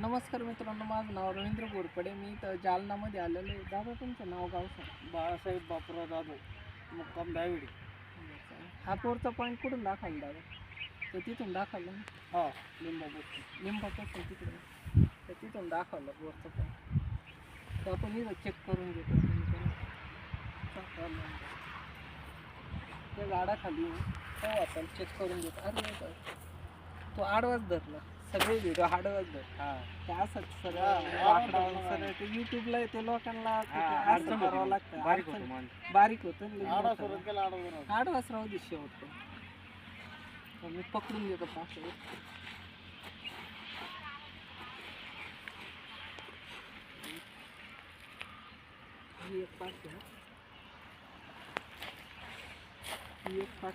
नमस्कार मित्रांनो माझं नाव रवींद्र गोरपडे मी तर जालनामध्ये आलेलो आहे. दादा तुमचं नाव गाव सांग. बाळासाहेब बापूराव जाधव मुक्काम डायविडी. हा पोरचा पॉईंट कुठून दाखवला दादा? तर तिथून दाखवलं ना? हा लिंबापूर लिंबापासून तिकडे. तर तिथून दाखवलं बोरचं पॉईंट तर आपण इथं चेक करून घेतो. त्या झाडाखाली हो आपण चेक करून घेतो. अरे. तो आडवाच धरला. सगळे व्हिडिओ आडवाच धर हा ते असंच सरळ हा, वाकडा आडवाच सरळ ते युट्यूबला ते लोकांना ते हा, असं अडचण करावं होती. लागतं बारीक अडचण- होतो माणूस. बारीक होतं लई आडा मोठं. सोडत गेला आडा सोडत. आडवाच राहू दे शेवट पण. तर मी पकडून घेतो पाच ही एक पाच आहे. ही एक पाच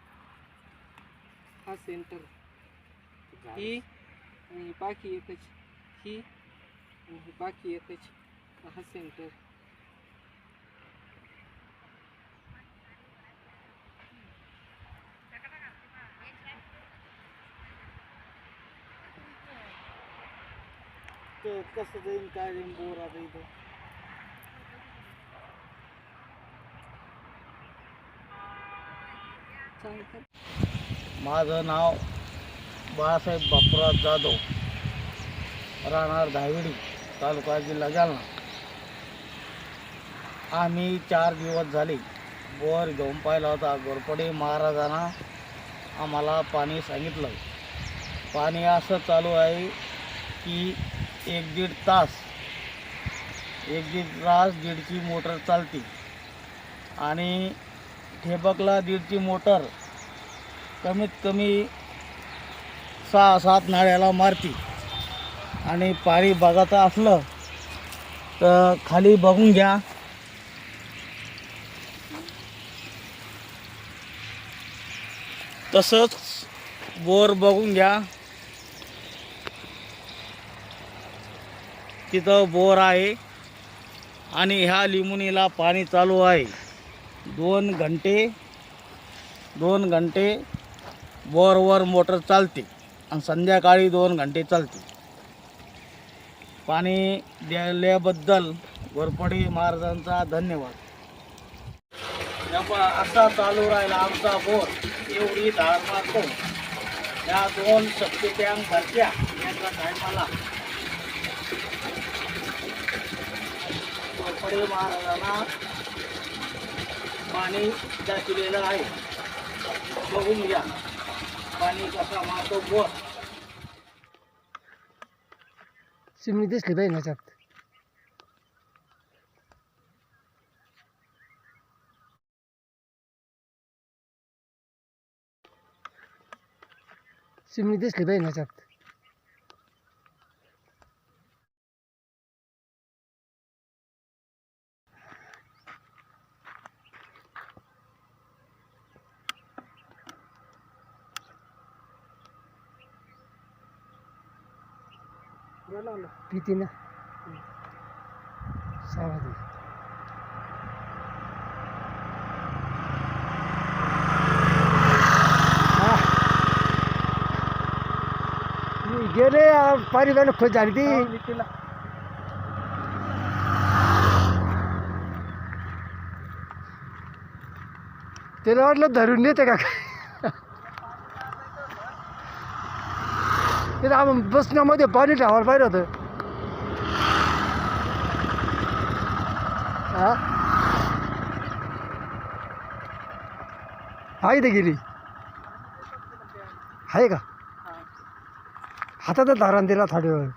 हा सेंटर. ही? आणि पाकी एकच. ही? आणि पाकी एकच. हा सेंटर. ते कसं जाईन काय जाईन बोर आता इथं? चालतं माझं नाव बाळासाहेब बापूराव जाधव राहणार धाविडी तालुका जिल्हा जालना. आम्ही चार दिवस झाले बोर घेऊन पाहिला होता. गोरपडे महाराजांना आम्हाला पाणी सांगितलं. पाणी असं चालू आहे की एक दीड तास एक दीड तास दीडची मोटर चालते आणि ठेबकला दीडची मोटर कमीत कमी सहा सात नाळ्याला मारती. आणि पाणी बघायचं असलं तर खाली बघून घ्या. तसंच बोर बघून घ्या. तिथं बोर आहे आणि ह्या लिमुनीला पाणी चालू आहे. दोन घंटे दोन घंटे बोरवर मोटर चालते आणि संध्याकाळी दोन घंटे चालते. पाणी दिल्याबद्दल गोरपडी महाराजांचा धन्यवाद. या असा चालू राहिला आमचा बोर. एवढी धार मारतो. या दोन शक्ती टँक भरत्या. याच्या टायमाला. गोरपडी महाराजांना पाणी दिलेलं आहे. बघून घ्या पाणी कसा मारतो बोर चिमणी दिसली पाहिजे ह्याच्यात. चिमणी दिसली पाहिजे ह्याच्यात. किती ना सावधी गेले पाणी जाणं खोज झाली ती. त्याला वाटलं धरून नेते का तिथं आपण बसण्यामध्ये पाणी ठेवायला पाहिजे होतं. हा? आहे ते गेली. आहे का? हातात धारण दिला थोड्या वेळ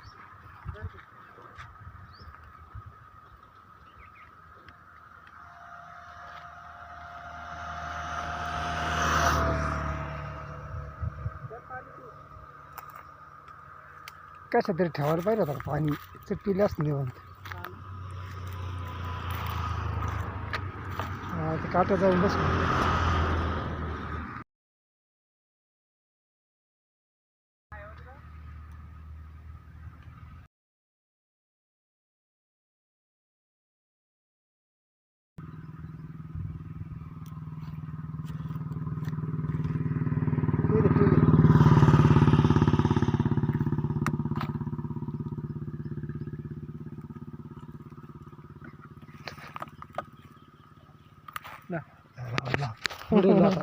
कशा तरी ठेवायला पाहिजे होता पाणी पिल्यास निवंत. काटा जाऊन बस 控制的